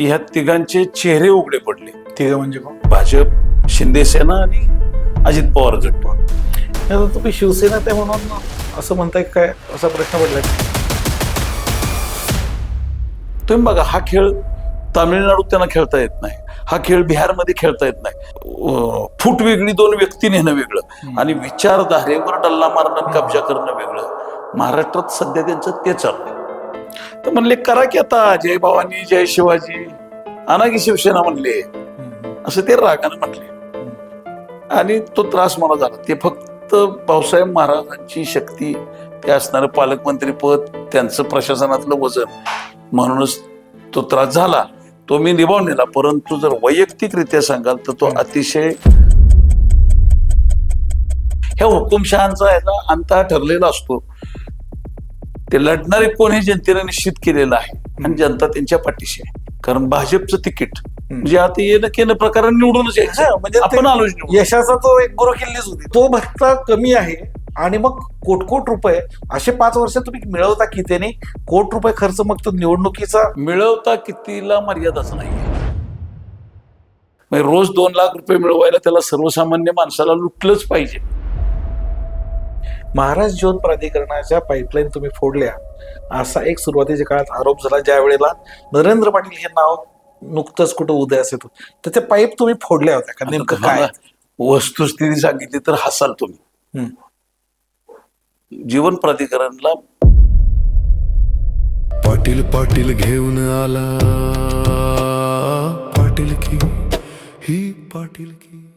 की ह्या तिघांचे चेहरे उघडे पडले. तिघं म्हणजे भाजप शिंदे सेना आणि अजित पवार गट आता तुम्ही शिवसेना ते म्हणून असं म्हणताय काय? असा प्रश्न पडलाय. तुम्ही बघा हा खेळ तामिळनाडूत त्यांना खेळता येत नाही. हा खेळ बिहारमध्ये खेळता येत नाही. फूट वेगळी दोन व्यक्ती नेणं वेगळं. आणि विचारधारेवर डल्ला मारणं कब्जा करणं वेगळं. महाराष्ट्रात सध्या त्यांचं ते चालू आहे तर म्हणले करा की आता जय भवानी जय शिवाजी. आणा की शिवसेना म्हणले. असं ते रागाने म्हटले. आणि तो त्रास मला झाला. ते फक्त भाऊसाहेब महाराजांची शक्ती ते असणारं पालकमंत्री पद त्यांचं प्रशासनातलं वजन म्हणूनच तो त्रास झाला. तो मी निभावून नेला. परंतु जर वैयक्तिकरित्या सांगाल तर तो अतिशय ह्या हुकुमशहांचा याचा अंत हा ठरलेला असतो. ते लढणारे कोण हे जनतेने निश्चित केलेलं आहे? आणि जनता त्यांच्या पाठीशी आहे. कारण भाजपचं तिकीट म्हणजे आता येणं केलं प्रकाराने निवडूनच यायचं. म्हणजे आपण आलोच यशाचा तो एक गुरुकिल्लीच होती. तो भत्ता कमी आहे आणि मग कोट कोट रुपये असे पाच वर्ष तुम्ही मिळवता की त्याने कोट रुपये खर्च मग तो निवडणुकीचा? मिळवता कितीला मर्यादाच नाही म्हणजे रोज दोन लाख रुपये मिळवायला त्याला सर्वसामान्य माणसाला लुटलंच पाहिजे. महाराज ज्योत प्राधिकरणाच्या पाईपलाईन तुम्ही फोडल्या. असा एक सुरुवातीच्या काळात आरोप झाला ज्या वेळेला नरेंद्र पाटील हे नाव नुकतंच कुठं उदयास येतो. तर ते पाईप तुम्ही फोडल्या होत्या का? नेमकं काय? वस्तुस्थिती सांगितली तर हसाल तुम्ही. हम्म. जीवन प्राधिकरणला पाटील पाटील घेऊन आला. पाटील की ही पाटील की.